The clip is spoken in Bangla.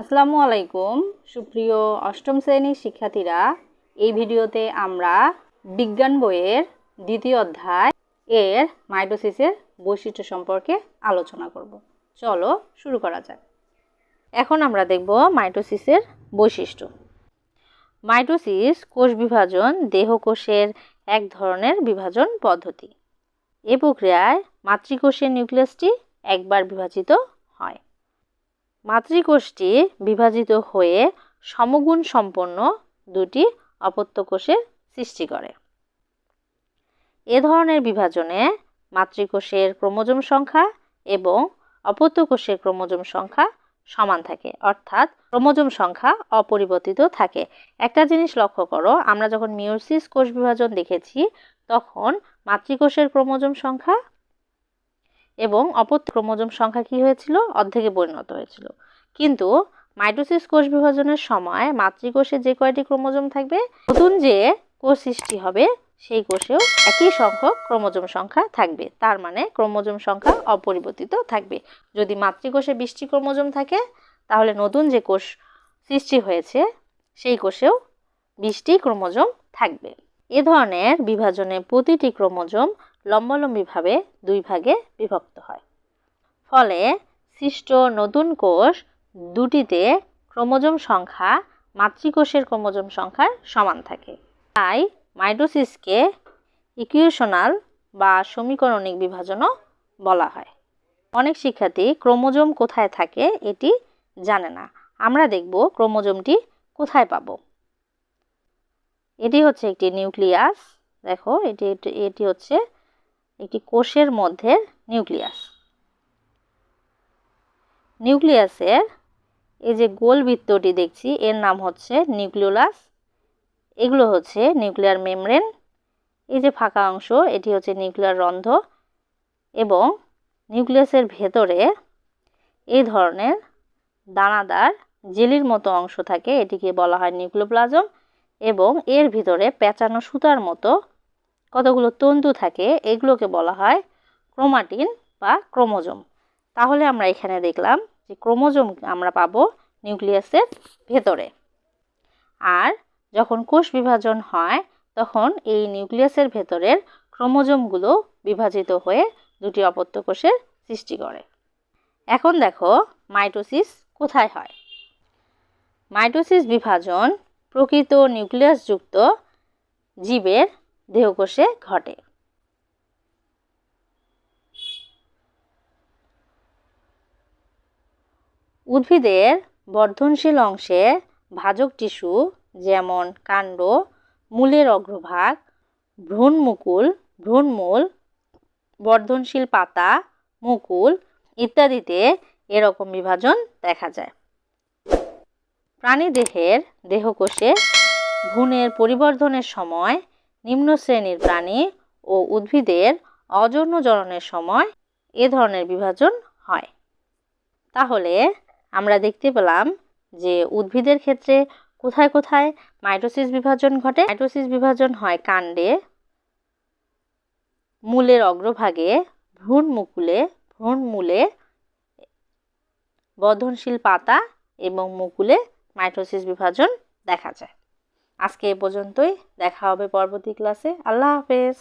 আসসালামু আলাইকুম, সুপ্রিয় অষ্টম শ্রেণির শিক্ষার্থীরা। এই ভিডিওতে আমরা বিজ্ঞান বইয়ের দ্বিতীয় অধ্যায় এর মাইটোসিসের বৈশিষ্ট্য সম্পর্কে আলোচনা করব। চলো শুরু করা যাক। এখন আমরা দেখব মাইটোসিসের বৈশিষ্ট্য। মাইটোসিস কোষ বিভাজন দেহকোষের এক ধরনের বিভাজন পদ্ধতি। এ প্রক্রিয়ায় মাতৃকোষের নিউক্লিয়াসটি একবার বিভাজিত মাতৃকোষটি বিভাজিত হয়ে সমগুণ সম্পন্ন দুটি অপত্য কোষের সৃষ্টি করে। এ ধরনের বিভাজনে মাতৃকোষের ক্রোমোজোম সংখ্যা এবং অপত্য কোষের ক্রোমোজোম সংখ্যা সমান থাকে, অর্থাৎ ক্রোমোজোম সংখ্যা অপরিবর্তিত থাকে। একটা জিনিস লক্ষ্য করো, আমরা যখন মিওসিস কোষ বিভাজন দেখেছি, তখন মাতৃকোষের ক্রোমোজোম সংখ্যা এবং অপত্য ক্রোমোজোম সংখ্যা কি হয়েছিল? অর্ধেকে পরিণত হয়েছিল। কিন্তু মাইটোসিস কোষ বিভাজনের সময় মাতৃকোষে যে কয়টি ক্রোমোজোম থাকবে? নতুন যে কোষ সৃষ্টি হবে, সেই কোষেও একই সংখ্যক ক্রোমোজোম সংখ্যা থাকবে। তার মানে ক্রোমোজোম সংখ্যা অপরিবর্তিত থাকবে। যদি মাতৃকোষে বিশটি ক্রোমোজোম থাকে, তাহলে নতুন যে কোষ সৃষ্টি হয়েছে, সেই কোষেও বিশটি ক্রোমোজোম থাকবে। এ ধরনের বিভাজনে প্রতিটি ক্রোমোজোম লম্বালম্বিভাবে দুই ভাগে বিভক্ত হয়। ফলে সৃষ্ট নতুন কোষ দুটিতে ক্রোমোজোম সংখ্যা মাতৃকোষের ক্রোমোজোম সংখ্যার সমান থাকে। তাই মাইটোসিসকে ইকুয়েশনাল বা সমীকরণিক বিভাজনও বলা হয়। অনেক শিক্ষার্থী ক্রোমোজোম কোথায় থাকে এটি জানে না। আমরা দেখব ক্রোমোজোমটি কোথায় পাবো। এটি হচ্ছে একটি নিউক্লিয়াস, দেখো, এটি এটি হচ্ছে একটি কোষের মধ্যে নিউক্লিয়াস। নিউক্লিয়াসের এই যে গোল বৃত্তটি দেখছি, এর নাম হচ্ছে নিউক্লিওলাস, এগুলো হচ্ছে নিউক্লিয়ার মেমব্রেন, এই যে ফাঁকা অংশ, এটি হচ্ছে নিউক্লিয়ার রন্ধ্র এবং নিউক্লিয়াসের ভেতরে এই ধরনের দানাদার জেলির মতো অংশ থাকে, এটিকে বলা হয় নিউক্লিওপ্লাজম। এবং এর ভিতরে পেঁচানো সুতার মতো কতগুলো তন্তু থাকে, এগুলোকে বলা হয় ক্রোমাটিন বা ক্রোমোজোম। তাহলে আমরা এখানে দেখলাম যে ক্রোমোজোম আমরা পাবো নিউক্লিয়াসের ভেতরে। আর যখন কোষ বিভাজন হয়, তখন এই নিউক্লিয়াসের ভেতরের ক্রোমোজোমগুলো বিভাজিত হয়ে দুটি অপত্য কোষের সৃষ্টি করে। এখন দেখো মাইটোসিস কোথায় হয়? মাইটোসিস বিভাজন প্রকৃত নিউক্লিয়াসযুক্ত জীবের দেহকোষে ঘটে। উদ্ভিদের বর্ধনশীল অংশে ভাজক টিস্যু যেমন কাণ্ড, মূলের অগ্রভাগ, ভ্রূণমুকুল, ভ্রূণমূল, বর্ধনশীল পাতা, মুকুল ইত্যাদিতে এরকম বিভাজন দেখা যায়। প্রাণীদেহের দেহকোষে ভ্রূণের পরিবর্ধনের সময় নিম্ন শ্রেণির প্রাণী ও উদ্ভিদের অজন্য জননের সময় এ ধরনের বিভাজন হয়। তাহলে আমরা দেখতে পেলাম যে উদ্ভিদের ক্ষেত্রে কোথায় কোথায় মাইটোসিস বিভাজন ঘটে। মাইটোসিস বিভাজন হয় কাণ্ডে। মূলের অগ্রভাগে ভ্রূণ মুকুলে, ভ্রূণ মূলে বর্ধনশীল পাতা এবং মুকুলে মাইটোসিস বিভাজন দেখা যায়। আজকে এ পর্যন্তই দেখা হবে পরবর্তী ক্লাসে। আল্লাহ হাফেজ।